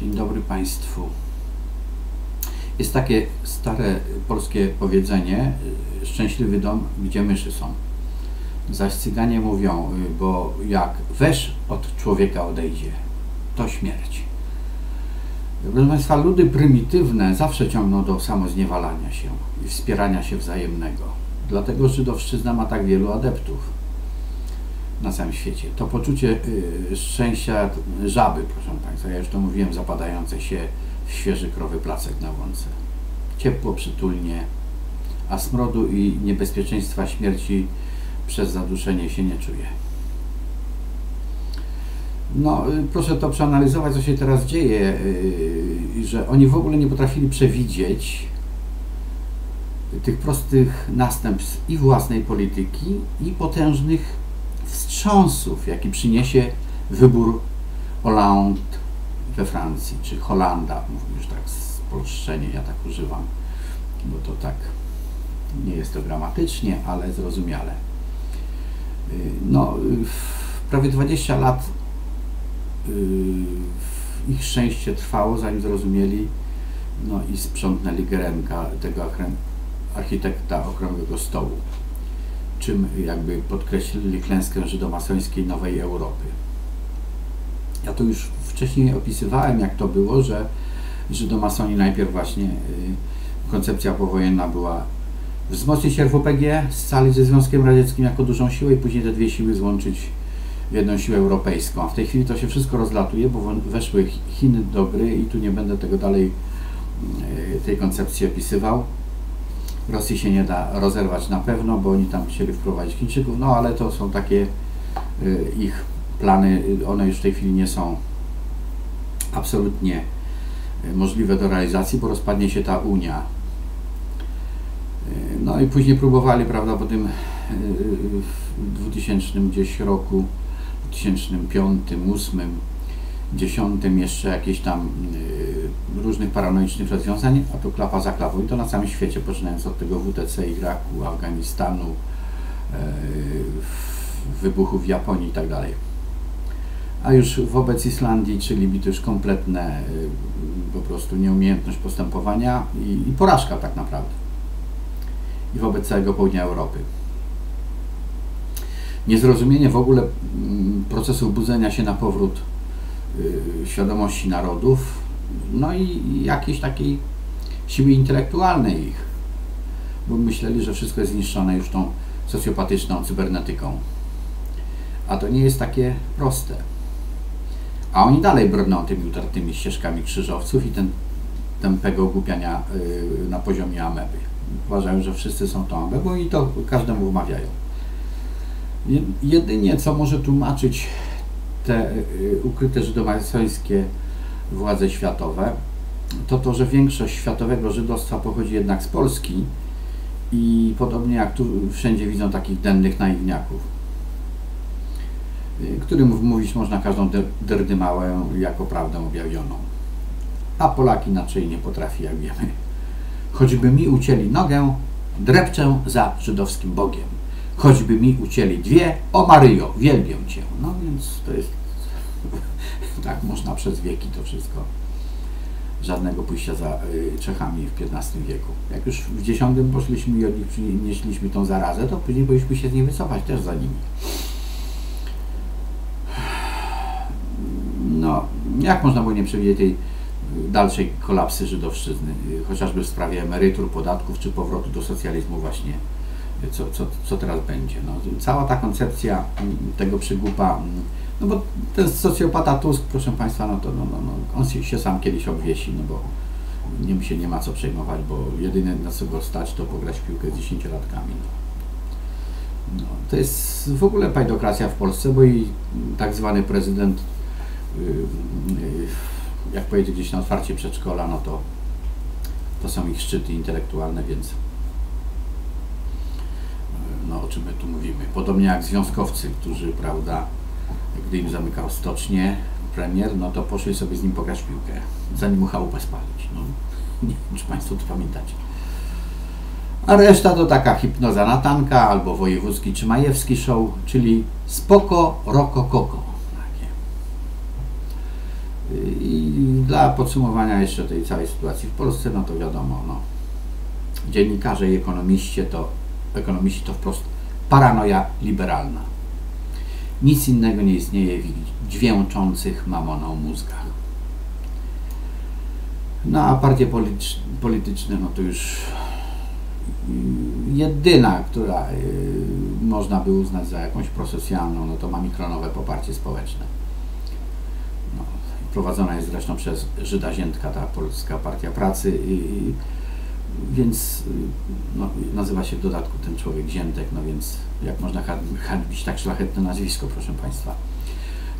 Dzień dobry Państwu. Jest takie stare polskie powiedzenie, y, szczęśliwy dom, gdzie myszy są. Zaś cyganie mówią, y, bo jak wesz od człowieka odejdzie, to śmierć. Proszę Państwa, ludy prymitywne zawsze ciągną do samozniewalania się i wspierania się wzajemnego. Dlatego Żydowszczyzna ma tak wielu adeptów na całym świecie. To poczucie y, szczęścia żaby, proszę Państwa, ja już to mówiłem, zapadające się w świeży krowy placek na łące. Ciepło, przytulnie, a smrodu i niebezpieczeństwa śmierci przez zaduszenie się nie czuje. No, y, proszę to przeanalizować, co się teraz dzieje, y, że oni w ogóle nie potrafili przewidzieć tych prostych następstw i własnej polityki, i potężnych wstrząsów, jaki przyniesie wybór Hollande we Francji, czy Holanda, mówię już tak spolszczenie, ja tak używam, bo to tak nie jest to gramatycznie, ale zrozumiale. Y, no, prawie 20 lat y, ich szczęście trwało, zanim zrozumieli no i sprzątnęli Gerenka, tego architekta okrągłego stołu czym jakby podkreślili klęskę żydomasońskiej Nowej Europy. Ja to już wcześniej opisywałem, jak to było, że żydomasoni najpierw właśnie y, koncepcja powojenna była wzmocnić RWPG, scalić ze Związkiem Radzieckim jako dużą siłę i później te dwie siły złączyć w jedną siłę europejską. A w tej chwili to się wszystko rozlatuje, bo weszły Chiny do gry i tu nie będę tego dalej y, tej koncepcji opisywał. Rosji się nie da rozerwać na pewno, bo oni tam chcieli wprowadzić Chińczyków, no ale to są takie y, ich plany, one już w tej chwili nie są absolutnie y, możliwe do realizacji, bo rozpadnie się ta Unia. Y, no i później próbowali, prawda, po tym w 2000 gdzieś roku, 2005, 2008 dziesiątym jeszcze jakieś tam różnych paranoicznych rozwiązań, a to klapa za klapą i to na całym świecie, poczynając od tego WTC, Iraku, Afganistanu, y, wybuchów w Japonii i tak. A już wobec Islandii czy Libii to już kompletne y, po prostu nieumiejętność postępowania i, i porażka tak naprawdę. I wobec całego południa Europy niezrozumienie w ogóle mm, procesu budzenia się na powrót Y, świadomości narodów, no i jakiejś takiej siły intelektualnej ich, bo myśleli, że wszystko jest zniszczone już tą socjopatyczną cybernetyką. A to nie jest takie proste. A oni dalej brną tymi utartymi ścieżkami krzyżowców i ten tempego głupiania y, na poziomie ameby. Uważają, że wszyscy są tą amebą i to każdemu wmawiają. Jedynie co może tłumaczyć te y, ukryte żydomasońskie władze światowe, to to, że większość światowego żydostwa pochodzi jednak z Polski i podobnie jak tu wszędzie widzą takich dennych naiwniaków, y, którym mówić można każdą derdymałę jako prawdę objawioną. A Polak inaczej nie potrafi, jak wiemy. Choćby mi ucięli nogę, drepczę za żydowskim Bogiem choćby mi ucięli dwie, o Maryjo, wielbię Cię. No więc to jest, tak można przez wieki to wszystko. Żadnego pójścia za y, Czechami w XV wieku. Jak już w X poszliśmy i od nich przynieśliśmy tą zarazę, to później powinniśmy się z niej wycofać też za nimi. No, jak można było nie przewidzieć tej dalszej kolapsy żydowszczyzny, y, chociażby w sprawie emerytur, podatków czy powrotu do socjalizmu właśnie co, co, co teraz będzie. No, cała ta koncepcja mm, tego przygłupa, mm, no bo ten socjopata Tusk, proszę Państwa, no to no, no, no, on się, sam kiedyś obwiesi, no bo nim się nie ma co przejmować, bo jedyne na co go stać to pograć w piłkę z dziesięciolatkami. No. No, to jest w ogóle pajdokracja w Polsce, bo i tak zwany prezydent, yy, yy, jak pojedzie gdzieś na otwarcie przedszkola, no to to są ich szczyty intelektualne, więc no, o czym my tu mówimy. Podobnie jak związkowcy, którzy, prawda, gdy im zamykał stocznie premier, no to poszli sobie z nim pograć piłkę, zanim mu chałupę spalić. No, nie wiem, czy Państwo to pamiętacie. A reszta to taka hipnoza natanka albo wojewódzki czy majewski show, czyli spoko, roko, koko. I dla podsumowania jeszcze tej całej sytuacji w Polsce, no to wiadomo, no, dziennikarze i ekonomiści to, ekonomiści to wprost paranoja liberalna. Nic innego nie istnieje w dźwięczących mamoną mózgach. No a partie polityczne, no to już jedyna, która y, można by uznać za jakąś prosocjalną, no to ma mikronowe poparcie społeczne. No, prowadzona jest zresztą przez Żyda Ziętka, ta Polska Partia Pracy, i, więc y, no, nazywa się w dodatku ten człowiek Ziętek, no więc jak można hańbić tak szlachetne nazwisko, proszę Państwa.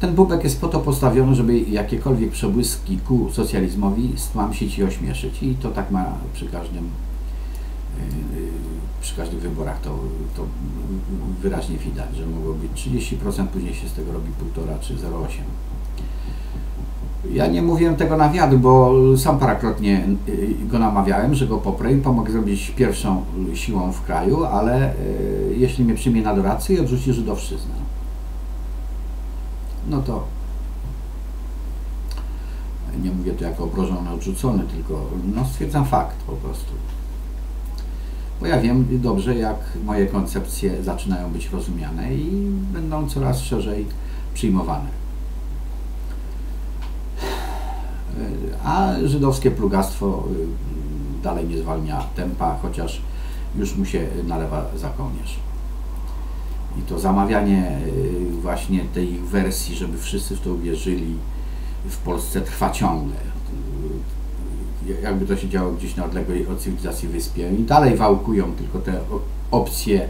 Ten bubek jest po to postawiony, żeby jakiekolwiek przebłyski ku socjalizmowi stłamsić i ośmieszyć. I to tak ma przy każdym y, przy każdych wyborach to, to wyraźnie widać, że mogło być 30%, później się z tego robi 1,5 czy 0,8%. Ja nie mówiłem tego na wiatr, bo sam parokrotnie y, go namawiałem, że go poprę i pomogę zrobić pierwszą siłą w kraju, ale jeśli mnie przyjmie na dorację i odrzuci żydowszczyznę no to nie mówię to jako obrożony, odrzucony, tylko no, stwierdzam fakt po prostu. Bo ja wiem dobrze, jak moje koncepcje zaczynają być rozumiane i będą coraz szerzej przyjmowane. A żydowskie plugastwo y, dalej nie zwalnia tempa, chociaż już mu się nalewa za kołnierz. I to zamawianie y, właśnie tej wersji, żeby wszyscy w to uwierzyli, w Polsce trwa ciągle. Y, jakby to się działo gdzieś na odległej od cywilizacji wyspie. I dalej wałkują tylko te opcje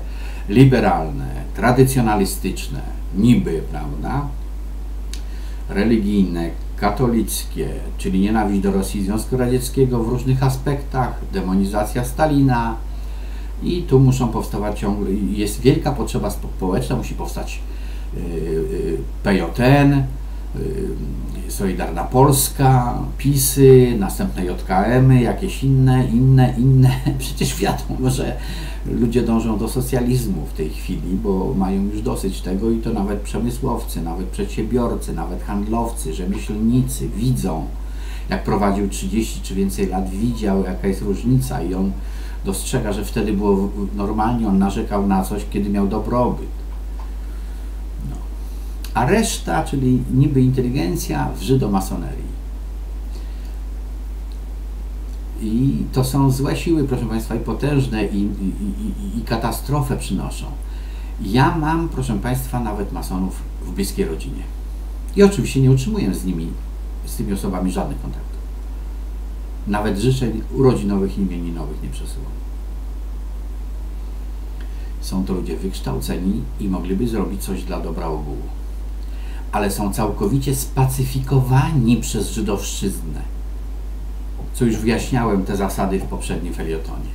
liberalne, tradycjonalistyczne, niby, prawda, religijne, katolickie, czyli nienawiść do Rosji i Związku Radzieckiego w różnych aspektach, demonizacja Stalina, i tu muszą powstawać ciągle, jest wielka potrzeba społeczna, musi powstać y, y, PJN, y, Solidarna Polska, PiSy, następne JKM-y, jakieś inne, inne, inne. Przecież wiadomo, że ludzie dążą do socjalizmu w tej chwili, bo mają już dosyć tego i to nawet przemysłowcy, nawet przedsiębiorcy, nawet handlowcy, rzemieślnicy widzą, jak prowadził 30 czy więcej lat, widział jaka jest różnica i on dostrzega, że wtedy było normalnie, on narzekał na coś, kiedy miał dobrobyt. A reszta, czyli niby inteligencja w żydomasonerii. I to są złe siły, proszę Państwa, i potężne, i, i, i, i katastrofę przynoszą. Ja mam, proszę Państwa, nawet masonów w bliskiej rodzinie. I oczywiście nie utrzymuję z nimi, z tymi osobami żadnych kontaktów. Nawet życzeń urodzinowych i imieninowych nie przesyłam. Są to ludzie wykształceni i mogliby zrobić coś dla dobra ogółu. Ale są całkowicie spacyfikowani przez żydowszczyznę. Co już wyjaśniałem te zasady w poprzednim felietonie.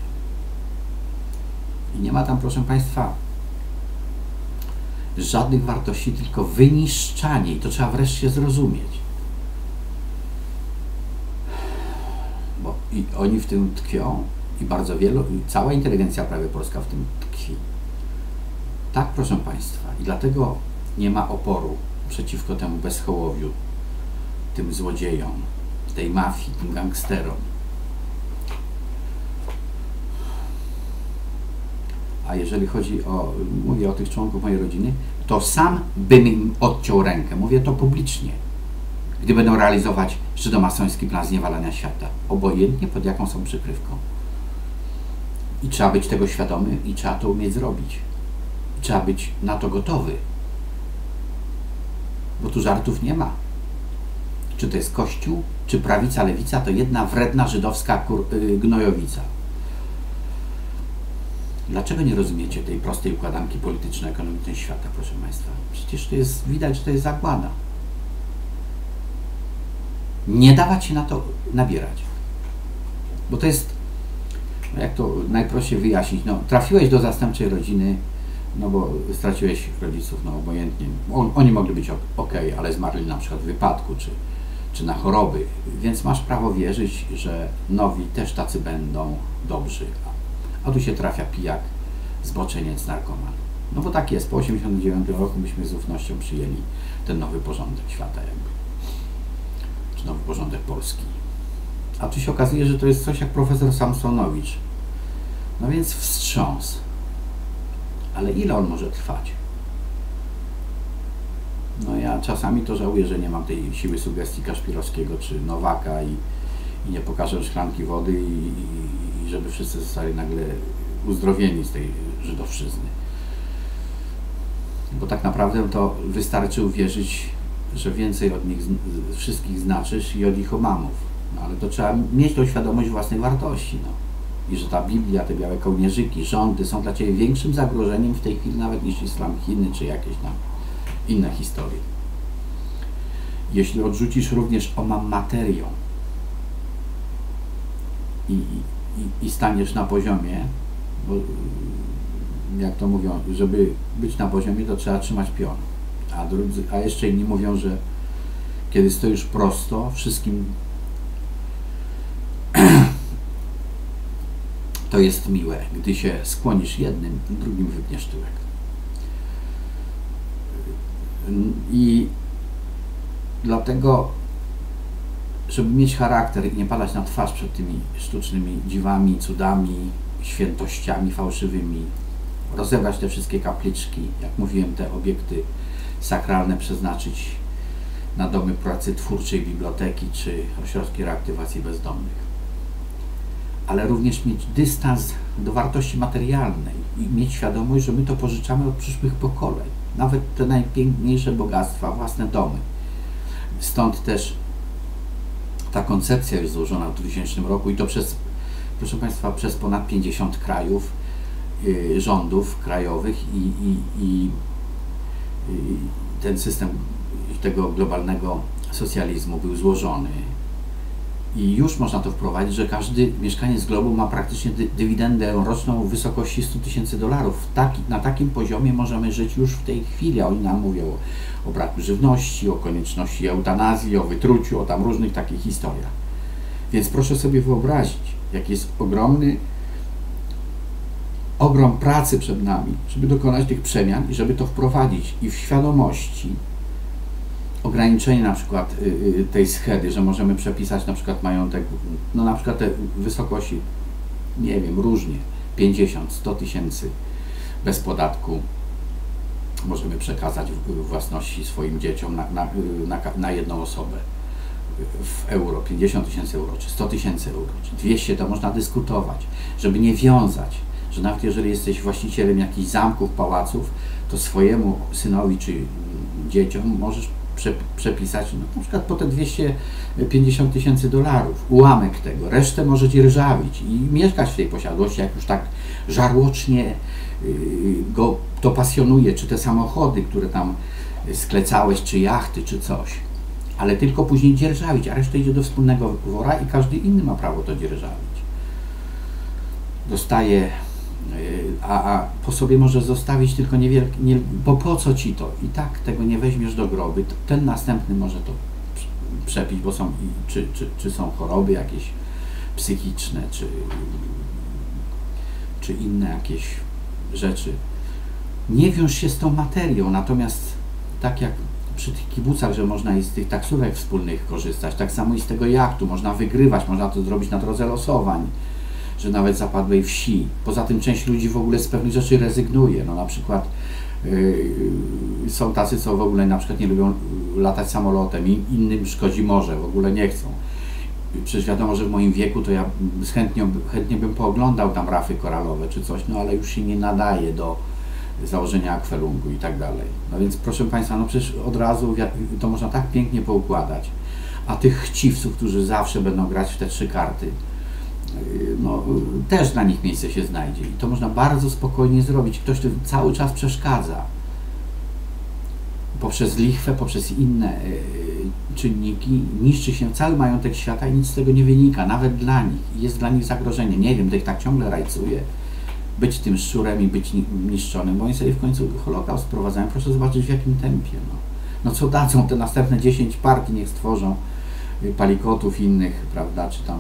I nie ma tam, proszę Państwa, żadnych wartości, tylko wyniszczanie. I to trzeba wreszcie zrozumieć. i oni w tym tkwią i bardzo wielu, i cała inteligencja prawie polska w tym tkwi. Tak, proszę Państwa, i dlatego nie ma oporu przeciwko temu bezchołowiu, tym złodziejom, tej mafii, tym gangsterom. A jeżeli chodzi o, mówię o tych członków mojej rodziny, to sam bym im odciął rękę. Mówię to publicznie gdy będą realizować żydomasoński plan zniewalania świata, obojętnie pod jaką są przykrywką. I trzeba być tego świadomy i trzeba to umieć zrobić. I trzeba być na to gotowy. Bo tu żartów nie ma. Czy to jest Kościół, czy prawica, lewica, to jedna wredna żydowska y, gnojowica. Dlaczego nie rozumiecie tej prostej układanki polityczno-ekonomicznej świata, proszę Państwa? Przecież to jest, widać, że to jest zagłada nie dawać się na to nabierać. Bo to jest, no jak to najprościej wyjaśnić, no trafiłeś do zastępczej rodziny, no bo straciłeś rodziców, no obojętnie. On, oni mogli być ok, ale zmarli na przykład w wypadku, czy, czy na choroby, więc masz prawo wierzyć, że nowi też tacy będą dobrzy. A, a tu się trafia pijak, zboczeniec, narkoman. No bo tak jest, po 1989 roku myśmy z ufnością przyjęli ten nowy porządek świata jakby czy nowy porządek polski. A tu się okazuje, że to jest coś jak profesor Samsonowicz. No więc wstrząs. Ale ile on może trwać? No ja czasami to żałuję, że nie mam tej siły sugestii Kaszpirowskiego czy Nowaka i, i nie pokażę szklanki wody i, i, i żeby wszyscy zostali nagle uzdrowieni z tej żydowszczyzny. Bo tak naprawdę to wystarczy uwierzyć, że więcej od nich wszystkich znaczysz i od ich omamów. No, ale to trzeba mieć tą świadomość własnej wartości. No. I że ta Biblia, te białe kołnierzyki, rządy są dla Ciebie większym zagrożeniem w tej chwili nawet niż islam Chiny czy jakieś tam inne historie. Jeśli odrzucisz również omam materią i, i, i staniesz na poziomie, bo jak to mówią, żeby być na poziomie, to trzeba trzymać pion. A, drudzy, a jeszcze inni mówią, że kiedy stoisz prosto, wszystkim to jest miłe. Gdy się skłonisz jednym, drugim wypniesz tyłek. I dlatego, żeby mieć charakter i nie padać na twarz przed tymi sztucznymi dziwami, cudami, świętościami fałszywymi, rozebrać te wszystkie kapliczki, jak mówiłem, te obiekty sakralne przeznaczyć na domy pracy twórczej, biblioteki czy ośrodki reaktywacji bezdomnych. Ale również mieć dystans do wartości materialnej i mieć świadomość, że my to pożyczamy od przyszłych pokoleń. Nawet te najpiękniejsze bogactwa, własne domy. Stąd też ta koncepcja jest złożona w 2000 roku i to przez, proszę Państwa, przez ponad 50 krajów Y, rządów krajowych i, i, i, i ten system tego globalnego socjalizmu był złożony i już można to wprowadzić, że każdy mieszkaniec globu ma praktycznie dy dywidendę roczną w wysokości 100 tysięcy dolarów. Taki, na takim poziomie możemy żyć już w tej chwili. Oni nam mówią o braku żywności, o konieczności eutanazji, o wytruciu, o tam różnych takich historiach. Więc proszę sobie wyobrazić, jaki jest ogromny ogrom pracy przed nami, żeby dokonać tych przemian i żeby to wprowadzić i w świadomości ograniczenie na przykład y, y, tej schedy, że możemy przepisać na przykład majątek, no na przykład te wysokości, nie wiem, różnie, 50, 100 tysięcy bez podatku możemy przekazać własności swoim dzieciom na, na, na, na jedną osobę w euro, 50 tysięcy euro, czy 100 tysięcy euro, czy 200, to można dyskutować, żeby nie wiązać że nawet jeżeli jesteś właścicielem jakichś zamków, pałaców, to swojemu synowi czy dzieciom możesz przepisać no, na przykład po te 250 tysięcy dolarów, ułamek tego, resztę może dzierżawić i mieszkać w tej posiadłości, jak już tak żarłocznie y, go to pasjonuje, czy te samochody, które tam sklecałeś, czy jachty, czy coś. Ale tylko później dzierżawić, a reszta idzie do wspólnego wora i każdy inny ma prawo to dzierżawić. Dostaje a, a po sobie możesz zostawić tylko niewielkie, nie, bo po co ci to? I tak tego nie weźmiesz do groby. Ten następny może to przepić, bo są, czy, czy, czy są choroby jakieś psychiczne, czy, czy inne jakieś rzeczy. Nie wiąż się z tą materią, natomiast tak jak przy tych kibucach, że można i z tych taksówek wspólnych korzystać, tak samo i z tego jachtu, można wygrywać, można to zrobić na drodze losowań że nawet zapadłej wsi. Poza tym część ludzi w ogóle z pewnych rzeczy rezygnuje. No na przykład yy, są tacy, co w ogóle na przykład nie lubią latać samolotem, i innym szkodzi morze, w ogóle nie chcą. Przecież wiadomo, że w moim wieku to ja chętnie, chętnie bym pooglądał tam rafy koralowe czy coś, no ale już się nie nadaje do założenia akwelungu i tak dalej. No więc proszę Państwa, no przecież od razu to można tak pięknie poukładać. A tych chciwców, którzy zawsze będą grać w te trzy karty, no, też dla nich miejsce się znajdzie. I to można bardzo spokojnie zrobić. Ktoś tu cały czas przeszkadza. Poprzez lichwę, poprzez inne e, czynniki niszczy się cały majątek świata i nic z tego nie wynika, nawet dla nich. Jest dla nich zagrożenie. Nie wiem, tych tak ciągle rajcuje. Być tym szczurem i być niszczonym, bo oni sobie w końcu Holokaust sprowadzają. Proszę zobaczyć w jakim tempie. No, no co dadzą te następne 10 partii, niech stworzą y, palikotów innych, prawda, czy tam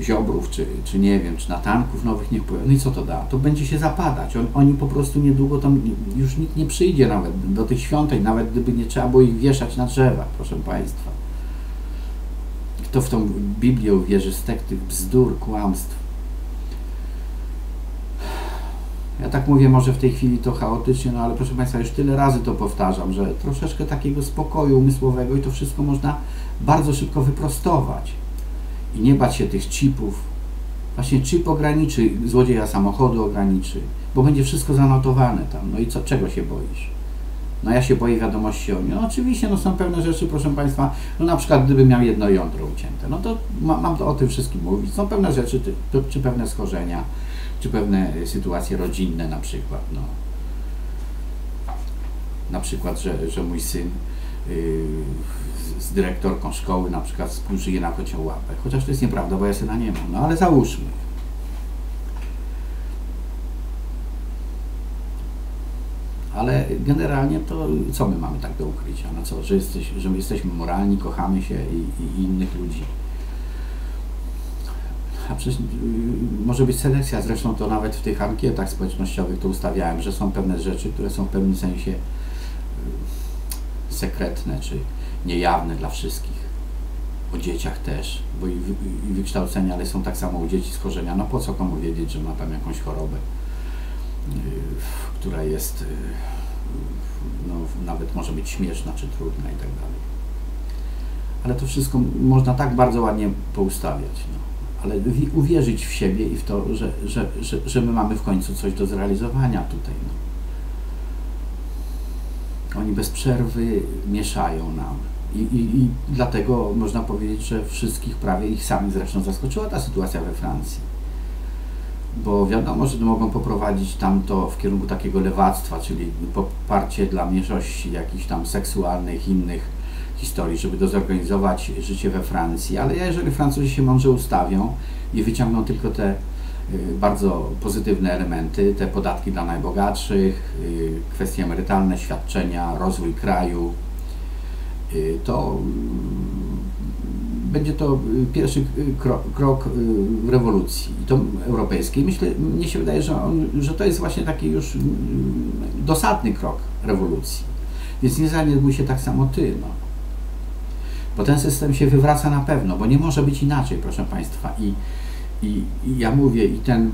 Ziobrów, czy, czy nie wiem, czy na tanków nowych niech pojawią. No i co to da? To będzie się zapadać. On, oni po prostu niedługo tam, już nikt nie przyjdzie nawet do tych świąteń, nawet gdyby nie trzeba było ich wieszać na drzewach, proszę Państwa. kto w tą Biblię uwierzy z tych bzdur, kłamstw. Ja tak mówię, może w tej chwili to chaotycznie, no ale proszę Państwa, już tyle razy to powtarzam, że troszeczkę takiego spokoju umysłowego i to wszystko można bardzo szybko wyprostować. I nie bać się tych chipów. Właśnie chip ograniczy, złodzieja samochodu ograniczy, bo będzie wszystko zanotowane tam. No i co, czego się boisz? No ja się boję wiadomości o mnie. No oczywiście, no są pewne rzeczy, proszę Państwa, no na przykład gdybym miał jedno jądro ucięte, no to ma, mam to o tym wszystkim mówić. Są pewne rzeczy, czy, czy pewne schorzenia, czy pewne sytuacje rodzinne na przykład, no. Na przykład, że, że mój syn z dyrektorką szkoły na przykład współżyje na kocią łapę. Chociaż to jest nieprawda, bo ja syna nie mam, no ale załóżmy. Ale generalnie to co my mamy tak do ukrycia? No co, że, jesteś, że my jesteśmy moralni, kochamy się i, i innych ludzi. A przecież y, może być selekcja, zresztą to nawet w tych ankietach społecznościowych to ustawiałem, że są pewne rzeczy, które są w pewnym sensie y, sekretne czy niejawne dla wszystkich. O dzieciach też, bo i, i wykształcenia, ale są tak samo u dzieci schorzenia. No po co komu wiedzieć, że ma tam jakąś chorobę? która jest, no, nawet może być śmieszna czy trudna i tak dalej. Ale to wszystko można tak bardzo ładnie poustawiać. No. Ale uwierzyć w siebie i w to, że, że, że, że my mamy w końcu coś do zrealizowania tutaj. No. Oni bez przerwy mieszają nam. I, i, I dlatego można powiedzieć, że wszystkich prawie ich sami zresztą zaskoczyła ta sytuacja we Francji bo wiadomo, że mogą poprowadzić tam to w kierunku takiego lewactwa, czyli poparcie dla mniejszości jakichś tam seksualnych, innych historii, żeby to zorganizować życie we Francji, ale jeżeli Francuzi się mądrze ustawią i wyciągną tylko te bardzo pozytywne elementy, te podatki dla najbogatszych, y, kwestie emerytalne, świadczenia, rozwój kraju, y, to będzie to y, pierwszy y, krok, krok y, rewolucji, to europejskiej. Myślę, mnie się wydaje, że, on, że to jest właśnie taki już dosadny krok rewolucji. Więc nie zaniedbuj się tak samo ty. No. Bo ten system się wywraca na pewno, bo nie może być inaczej, proszę Państwa. I, i, i ja mówię, i ten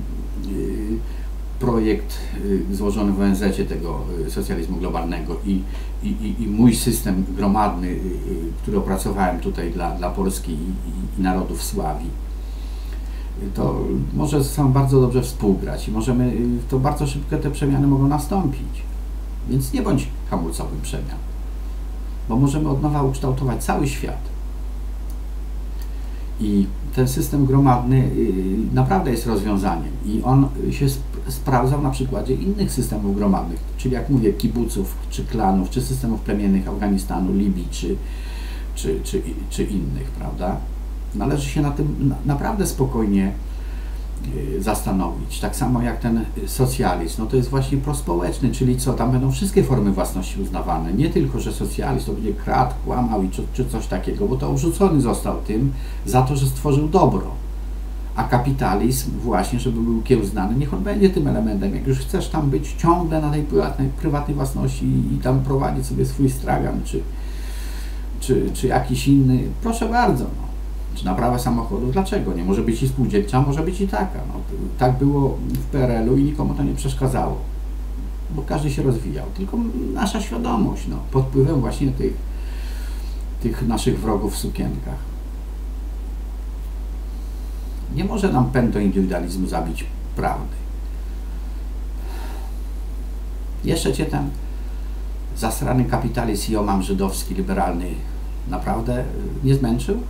projekt y, złożony w ONZ tego y, socjalizmu globalnego i, i, i mój system gromadny, y, który opracowałem tutaj dla, dla Polski i, i narodów Sławii, to może ze sobą bardzo dobrze współgrać i możemy, to bardzo szybko te przemiany mogą nastąpić. Więc nie bądź hamulcowym przemian, bo możemy od nowa ukształtować cały świat. I ten system gromadny y, naprawdę jest rozwiązaniem i on się sprawdzał na przykładzie innych systemów gromadnych, czyli jak mówię, kibuców, czy klanów, czy systemów plemiennych Afganistanu, Libii, czy, czy, czy, czy innych, prawda? Należy się na tym naprawdę spokojnie zastanowić. Tak samo jak ten socjalizm, no to jest właśnie prospołeczny, czyli co, tam będą wszystkie formy własności uznawane. Nie tylko, że socjalizm to będzie kradł, kłamał i czy, czy coś takiego, bo to odrzucony został tym za to, że stworzył dobro. A kapitalizm właśnie, żeby był kiełznany, niech on będzie tym elementem. Jak już chcesz tam być ciągle na tej prywatnej, prywatnej własności i, i tam prowadzić sobie swój stragan, czy, czy, czy jakiś inny, proszę bardzo. No czy naprawa samochodu, dlaczego nie? Może być i spółdzielcza, może być i taka. No, tak było w PRL-u i nikomu to nie przeszkadzało, bo każdy się rozwijał. Tylko nasza świadomość, no, pod wpływem właśnie tych, tych naszych wrogów w sukienkach. Nie może nam pęto indywidualizmu zabić prawdy. Jeszcze cię ten zasrany kapitalizm i omam żydowski, liberalny naprawdę nie zmęczył?